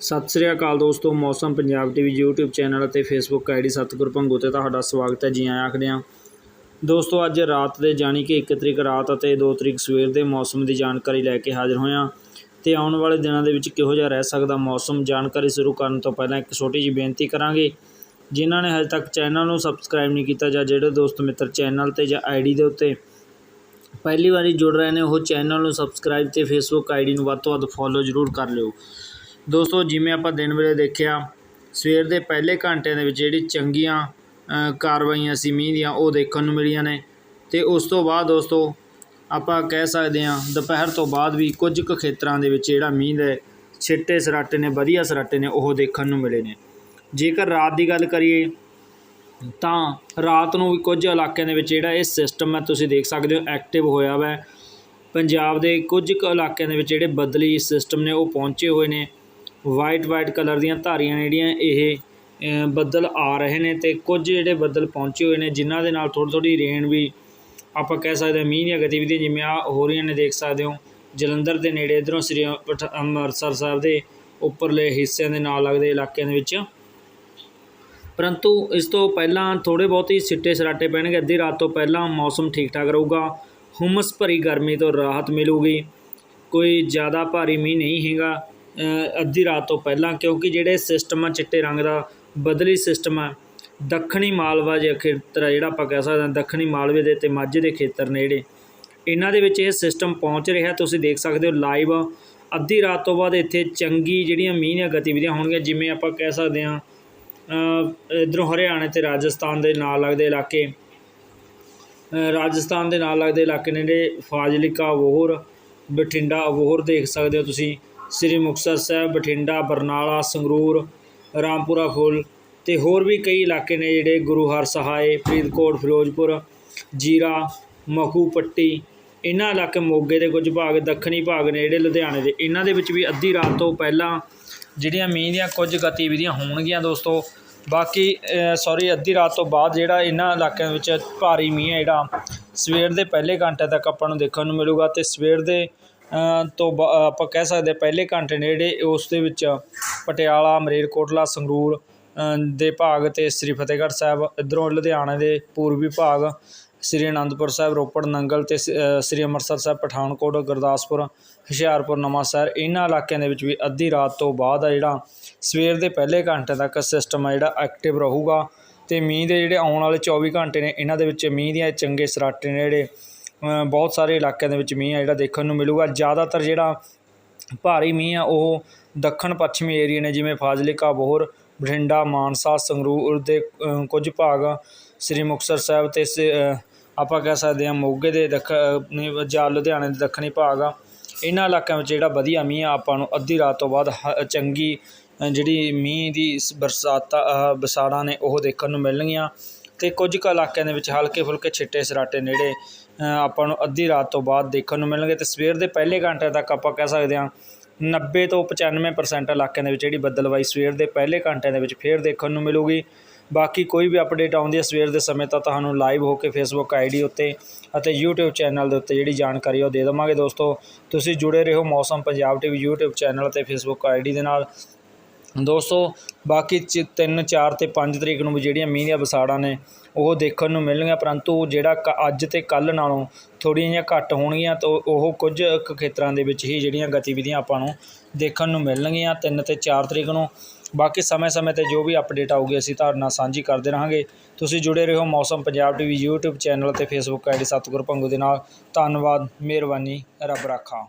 ਸਤਿ ਸ੍ਰੀ ਅਕਾਲ ਦੋਸਤੋ, Mausam Punjab TV, YouTube channel ਅਤੇ Facebook ਆਈਡੀ ਸਤਿਗੁਰ ਭੰਗੂ ਤੇ ਤੁਹਾਡਾ ਸਵਾਗਤ ਹੈ ਜੀ ਆਇਆਂ ਆਖਦੇ ਹਾਂ ਦੋਸਤੋ, ਅੱਜ ਰਾਤ ਦੇ ਜਾਣੀ ਕਿ 1 ਤਰੀਕ ਰਾਤ ਅਤੇ 2 ਤਰੀਕ ਸਵੇਰ ਦੇ ਮੌਸਮ ਦੀ ਜਾਣਕਾਰੀ ਲੈ ਕੇ ਹਾਜ਼ਰ ਹੋਇਆ ਤੇ ਆਉਣ ਵਾਲੇ ਦਿਨਾਂ ਦੇ ਵਿੱਚ ਕਿਹੋ ਜਿਹਾ ਰਹਿ ਸਕਦਾ ਮੌਸਮ ਜਾਣਕਾਰੀ ਸ਼ੁਰੂ ਕਰਨ ਤੋਂ ਪਹਿਲਾਂ ਇੱਕ ਛੋਟੀ ਜਿਹੀ ਬੇਨਤੀ ਕਰਾਂਗੇ। ਜਿਨ੍ਹਾਂ ਨੇ ਹਜੇ ਤੱਕ ਚੈਨਲ ਨੂੰ ਸਬਸਕ੍ਰਾਈਬ ਨਹੀਂ ਕੀਤਾ ਜਾਂ ਜਿਹੜੇ ਦੋਸਤ ਮਿੱਤਰ ਚੈਨਲ ਤੇ ਜਾਂ ਆਈਡੀ ਦੇ ਉੱਤੇ ਪਹਿਲੀ ਵਾਰੀ ਜੁੜ ਰਹੇ ਨੇ, ਉਹ ਚੈਨਲ ਨੂੰ ਸਬਸਕ੍ਰਾਈਬ ਤੇ ਫੇਸਬੁੱਕ ਆਈਡੀ ਨੂੰ ਵੱਧ ਤੋਂ ਵੱਧ ਫੋਲੋ ਜ਼ਰੂਰ ਕਰ ਲਿਓ। ਦੋਸਤੋ, ਜਿਵੇਂ ਆਪਾਂ ਦਿਨ ਵੇਲੇ ਦੇਖਿਆ, ਸਵੇਰ ਦੇ ਪਹਿਲੇ ਘੰਟਿਆਂ ਦੇ ਵਿੱਚ ਜਿਹੜੀ ਚੰਗੀਆਂ ਕਾਰਵਾਈਆਂ ਸੀ, ਮੀਂਹ ਦੀਆਂ, ਉਹ ਦੇਖਣ ਨੂੰ ਮਿਲੀਆਂ ਨੇ। ਤੇ ਉਸ ਤੋਂ ਬਾਅਦ ਦੋਸਤੋ, ਆਪਾਂ ਕਹਿ ਸਕਦੇ ਹਾਂ, ਦੁਪਹਿਰ ਤੋਂ ਬਾਅਦ ਵੀ ਕੁਝ ਕੁ ਖੇਤਰਾਂ ਦੇ ਵਿੱਚ ਜਿਹੜਾ ਮੀਂਹ ਦੇ ਛਿੱਟੇ ਸਰਾਟੇ ਨੇ, ਵਧੀਆ ਸਰਾਟੇ ਨੇ, ਉਹ ਦੇਖਣ ਨੂੰ ਮਿਲੇ ਨੇ। ਜੇਕਰ ਰਾਤ ਦੀ ਗੱਲ ਕਰੀਏ, ਤਾਂ ਰਾਤ ਨੂੰ ਵੀ ਕੁਝ ਇਲਾਕਿਆਂ ਦੇ ਵਿੱਚ ਜਿਹੜਾ ਇਹ ਸਿਸਟਮ ਹੈ, ਤੁਸੀਂ ਦੇਖ ਸਕਦੇ ਹੋ ਐਕਟਿਵ ਹੋਇਆ ਵਾ। ਪੰਜਾਬ ਦੇ ਕੁਝ ਕੁ ਇਲਾਕਿਆਂ ਦੇ ਵਿੱਚ ਜਿਹੜੇ ਬਦਲੀ ਸਿਸਟਮ ਨੇ, ਉਹ ਪਹੁੰਚੇ ਹੋਏ ਨੇ। ਵਾਈਟ ਵਾਈਟ ਕਲਰ ਦੀਆਂ ਧਾਰੀਆਂ ਜਿਹੜੀਆਂ ਇਹ ਬੱਦਲ ਆ ਰਹੇ ਨੇ ਤੇ ਕੁਝ ਜਿਹੜੇ ਬੱਦਲ ਪਹੁੰਚੇ ਹੋਏ ਨੇ, ਜਿਨ੍ਹਾਂ ਦੇ ਨਾਲ ਥੋੜ੍ਹੀ ਥੋੜ੍ਹੀ ਰੇਨ ਵੀ ਆਪਾਂ ਕਹਿ ਸਕਦੇ ਹਾਂ, ਮੀਂਹ ਦੀਆਂ ਗਤੀਵਿਧੀਆਂ ਜਿਵੇਂ ਆ ਹੋ ਰਹੀਆਂ ਨੇ, ਦੇਖ ਸਕਦੇ ਹੋ, ਜਲੰਧਰ ਦੇ ਨੇੜੇ ਇਧਰੋਂ ਸ੍ਰੀ ਪਠ- ਅੰਮ੍ਰਿਤਸਰ ਸਾਹਿਬ ਦੇ ਉੱਪਰਲੇ ਹਿੱਸਿਆਂ ਦੇ ਨਾਲ ਲੱਗਦੇ ਇਲਾਕਿਆਂ ਦੇ ਵਿੱਚ। ਪਰੰਤੂ ਇਸ ਤੋਂ ਪਹਿਲਾਂ ਥੋੜ੍ਹੇ ਬਹੁਤ ਹੀ ਸਿੱਟੇ ਸਰਾਟੇ ਪੈਣਗੇ, ਅੱਧੀ ਰਾਤ ਤੋਂ ਪਹਿਲਾਂ ਮੌਸਮ ਠੀਕ ਠਾਕ ਰਹੂਗਾ, ਹੁਮਸ ਭਰੀ ਗਰਮੀ ਤੋਂ ਰਾਹਤ ਮਿਲੂਗੀ, ਕੋਈ ਜ਼ਿਆਦਾ ਭਾਰੀ ਮੀਂਹ ਨਹੀਂ ਹੈਗਾ। ਅੱਧੀ ਰਾਤ ਤੋਂ ਪਹਿਲਾਂ, ਕਿਉਂਕਿ ਜਿਹੜੇ ਸਿਸਟਮ ਆ ਚਿੱਟੇ ਰੰਗ ਦਾ, ਬਦਲੀ ਸਿਸਟਮ ਆ। ਦੱਖਣੀ ਮਾਲਵਾ ਜਿਹਾ ਖੇਤਰ ਆ ਜਿਹੜਾ ਆਪਾਂ ਕਹਿ ਸਕਦੇ ਹਾਂ, ਦੱਖਣੀ ਮਾਲਵੇ ਦੇ ਤੇ ਮਾਝੇ ਦੇ ਖੇਤਰ ਨੇ ਜਿਹੜੇ। ਇਹਨਾਂ ਦੇ ਵਿੱਚ ਇਹ ਸਿਸਟਮ ਪਹੁੰਚ ਰਿਹਾ, ਤੁਸੀਂ ਦੇਖ ਸਕਦੇ ਹੋ ਲਾਈਵ ਅੱਧੀ ਰਾਤ ਤੋਂ ਬਾਅਦ ਇੱਥੇ ਚੰਗੀ ਜਿਹੜੀਆਂ ਮੀਂਹ ਦੀਆਂ ਗਤੀਵਿਧੀਆਂ ਹੋਣਗੀਆਂ, ਜਿਵੇਂ ਆਪਾਂ ਕਹਿ ਸਕਦੇ ਹਾਂ ਇਧਰੋਂ ਹਰਿਆਣਾ ਤੇ ਰਾਜਸਥਾਨ ਦੇ ਨਾਲ ਲੱਗਦੇ ਇਲਾਕੇ। ਰਾਜਸਥਾਨ ਦੇ ਨਾਲ ਲੱਗਦੇ ਇਲਾਕੇ ਨੇ ਜਿਹੜੇ ਫਾਜ਼ਿਲਕਾ ਅਬੋਹਰ ਬਠਿੰਡਾ ਅਬੋਹਰ ਦੇਖ ਸਕਦੇ ਹੋ ਤੁਸੀਂ। ਸ੍ਰੀ ਮੁਕਤਸਰ ਸਾਹਿਬ, ਬਠਿੰਡਾ, ਬਰਨਾਲਾ, ਸੰਗਰੂਰ, ਰਾਮਪੁਰਾ ਫੁੱਲ ਤੇ ਹੋਰ ਵੀ ਕਈ ਇਲਾਕੇ ਨੇ ਜਿਹੜੇ ਗੁਰੂ ਹਰ ਸਹਾਏ, ਫਰੀਦਕੋਟ, ਫਿਰੋਜ਼ਪੁਰ, ਜੀਰਾ, ਮਖੂ ਪੱਟੀ, ਇਹਨਾਂ ਇਲਾਕੇ ਮੋਗੇ ਦੇ ਕੁਝ ਭਾਗ, ਦੱਖਣੀ ਭਾਗ ਨੇ ਜਿਹੜੇ ਲੁਧਿਆਣੇ ਦੇ। ਇਹਨਾਂ ਦੇ ਵਿੱਚ ਵੀ ਅੱਧੀ ਰਾਤ ਤੋਂ ਪਹਿਲਾਂ ਜਿਹੜੀਆਂ ਮੀਂਹ ਦੀਆਂ ਕੁਝ ਗਤੀਵਿਧੀਆਂ ਹੋਣਗੀਆਂ ਦੋਸਤੋ, ਬਾਕੀ ਸੌਰੀ ਅੱਧੀ ਰਾਤ ਤੋਂ ਬਾਅਦ ਜਿਹੜਾ ਇਹਨਾਂ ਇਲਾਕਿਆਂ ਵਿੱਚ ਭਾਰੀ ਮੀਂਹ ਹੈ ਜਿਹੜਾ, ਸਵੇਰ ਦੇ ਪਹਿਲੇ ਘੰਟੇ ਤੱਕ ਆਪਾਂ ਨੂੰ ਦੇਖਣ ਨੂੰ ਮਿਲੂਗਾ ਤੇ ਸਵੇਰ ਦੇ ਤੋਂ ਬਾ- ਆਪਾਂ ਕਹਿ ਸਕਦੇ ਹਾਂ ਪਹਿਲੇ ਘੰਟੇ ਨੇ ਜਿਹੜੇ ਉਸ ਦੇ ਵਿੱਚ ਪਟਿਆਲਾ ਮਰੇਲਕੋਟਲਾ ਸੰਗਰੂਰ ਦੇ ਭਾਗ ਅਤੇ ਸ੍ਰੀ ਫਤਿਹਗੜ੍ਹ ਸਾਹਿਬ, ਇੱਧਰੋਂ ਲੁਧਿਆਣਾ ਦੇ ਪੂਰਬੀ ਭਾਗ, ਸ੍ਰੀ ਅਨੰਦਪੁਰ ਸਾਹਿਬ, ਰੋਪੜ, ਨੰਗਲ ਅਤੇ ਸ- ਸ੍ਰੀ ਅੰਮ੍ਰਿਤਸਰ ਸਾਹਿਬ, ਪਠਾਨਕੋਟ, ਗੁਰਦਾਸਪੁਰ, ਹੁਸ਼ਿਆਰਪੁਰ, ਨਵਾਂਸ਼ਹਿਰ ਇਹਨਾਂ ਇਲਾਕਿਆਂ ਦੇ ਵਿੱਚ ਵੀ ਅੱਧੀ ਰਾਤ ਤੋਂ ਬਾਅਦ ਆ ਜਿਹੜਾ ਸਵੇਰ ਦੇ ਪਹਿਲੇ ਘੰਟੇ ਤੱਕ ਸਿਸਟਮ ਆ ਜਿਹੜਾ ਐਕਟਿਵ ਰਹੂਗਾ ਅਤੇ ਮੀਂਹ ਦੇ ਜਿਹੜੇ ਆਉਣ ਵਾਲੇ 24 ਘੰਟੇ ਨੇ ਇਹਨਾਂ ਦੇ ਵਿੱਚ ਮੀਂਹ ਦੀਆਂ ਚੰਗੇ ਸਰਾਟੇ ਨੇ ਜਿਹੜੇ ਬਹੁਤ ਸਾਰੇ ਇਲਾਕਿਆਂ ਦੇ ਵਿੱਚ ਮੀਂਹ ਆ ਜਿਹੜਾ ਦੇਖਣ ਨੂੰ ਮਿਲੂਗਾ। ਜ਼ਿਆਦਾਤਰ ਜਿਹੜਾ ਭਾਰੀ ਮੀਂਹ ਆ ਉਹ ਦੱਖਣ ਪੱਛਮੀ ਏਰੀਆ ਨੇ ਜਿਵੇਂ ਫਾਜ਼ਿਲਕਾ ਬੋਹਰ ਬਠਿੰਡਾ ਮਾਨਸਾ ਸੰਗਰੂਰ ਦੇ ਕੁਝ ਭਾਗ ਸ੍ਰੀ ਮੁਕਤਸਰ ਸਾਹਿਬ ਤੇ ਸ- ਆਪਾਂ ਕਹਿ ਸਕਦੇ ਹਾਂ ਮੋਗੇ ਦੇ ਦੱਖ ਜਾਂ ਲੁਧਿਆਣੇ ਦੇ ਦੱਖਣੀ ਭਾਗ ਆ। ਇਹਨਾਂ ਇਲਾਕਿਆਂ ਵਿੱਚ ਜਿਹੜਾ ਵਧੀਆ ਮੀਂਹ ਆ ਆਪਾਂ ਨੂੰ ਅੱਧੀ ਰਾਤ ਤੋਂ ਬਾਅਦ ਹ- ਚੰਗੀ ਜਿਹੜੀ ਮੀਂਹ ਦੀ ਸ- ਬਰਸਾਤਾਂ ਅ, ਬਸਾੜਾਂ ਨੇ ਉਹ ਦੇਖਣ ਨੂੰ ਮਿਲਣਗੀਆਂ। ਤੇ ਕੁਝ ਕੁ ਇਲਾਕਿਆਂ ਦੇ ਵਿੱਚ ਹਲਕੇ ਫੁਲਕੇ ਛਿੱਟੇ ਸਰਾਟੇ ਨੇੜੇ ਆਪਾਂ ਨੂੰ ਅੱਧੀ ਰਾਤ ਤੋਂ ਬਾਅਦ ਦੇਖਣ ਨੂੰ ਮਿਲਣਗੇ ਤੇ ਸਵੇਰ ਦੇ ਪਹਿਲੇ ਘੰਟੇ ਤੱਕ ਆਪਾਂ ਕਹਿ ਸਕਦੇ ਹਾਂ 90 ਤੋਂ 95% ਇਲਾਕਿਆਂ ਦੇ ਵਿੱਚ ਜਿਹੜੀ ਬੱਦਲਵਾਈ ਸਵੇਰ ਦੇ ਪਹਿਲੇ ਘੰਟਿਆਂ ਦੇ ਵਿੱਚ ਫੇਰ ਦੇਖਣ ਨੂੰ ਮਿਲੂਗੀ। ਬਾਕੀ ਕੋਈ ਵੀ ਅਪਡੇਟ ਆਉਂਦੀ ਹੈ ਸਵੇਰ ਦੇ ਸਮੇਂ ਤਾਂ ਤੁਹਾਨੂੰ ਲਾਈਵ ਹੋ ਕੇ ਫੇਸਬੁੱਕ ਆਈਡੀ ਉੱਤੇ ਅਤੇ YouTube ਚੈਨਲ ਦੇ ਉੱਤੇ ਜਿਹੜੀ ਜਾਣਕਾਰੀ ਉਹ ਦੇ ਦੇਵਾਂਗੇ ਦੋਸਤੋ। ਤੁਸੀਂ ਜੁੜੇ ਰਹੋ Mausam Punjab TV YouTube channel ਅਤੇ ਫੇਸਬੁੱਕ ਆਈਡੀ ਦੇ ਨਾਲ। ਦੋਸਤੋ, ਬਾਕੀ 3 4 ਤੇ ਪੰਜ ਤਰੀਕ ਨੂੰ ਵੀ ਜਿਹੜੀਆਂ ਮੀਂਹ ਦੀਆਂ ਵਿਸਾੜਾਂ ਨੇ, ਉਹ ਦੇਖਣ ਨੂੰ ਮਿਲਣਗੀਆਂ, ਪਰੰਤੂ ਜਿਹੜਾ ਕ- ਅੱਜ ਤੇ ਕੱਲ ਨਾਲੋਂ ਥੋੜ੍ਹੀਆਂ ਜਿਹੀਆਂ ਘੱਟ ਹੋਣਗੀਆਂ, ਤਾਂ ਉਹ ਕੁਝ ਕੁ ਖੇਤਰਾਂ ਦੇ ਵਿੱਚ ਹੀ ਜਿਹੜੀਆਂ ਗਤੀਵਿਧੀਆਂ ਆਪਾਂ ਨੂੰ ਦੇਖਣ ਨੂੰ ਮਿਲਣਗੀਆਂ, ਤਿੰਨ ਤੇ ਚਾਰ ਤਰੀਕ ਨੂੰ। ਬਾਕੀ ਸਮੇਂ-ਸਮੇਂ ਤੇ ਜੋ ਵੀ ਅਪਡੇਟ ਆਊਗੀ, ਅਸੀਂ ਤੁਹਾਡੇ ਨਾਲ ਸਾਂਝੀ ਕਰਦੇ ਰਹਾਂਗੇ। ਤੁਸੀਂ ਜੁੜੇ ਰਹੋ Mausam Punjab TV YouTube channel ਤੇ Facebook ਆਈਡੀ ਸਤਿਗੁਰ ਭੰਗੂ ਦੇ ਨਾਲ। ਧੰਨਵਾਦ, ਮਿਹਰਬਾਨੀ, ਰੱਬ ਰਾਖਾ।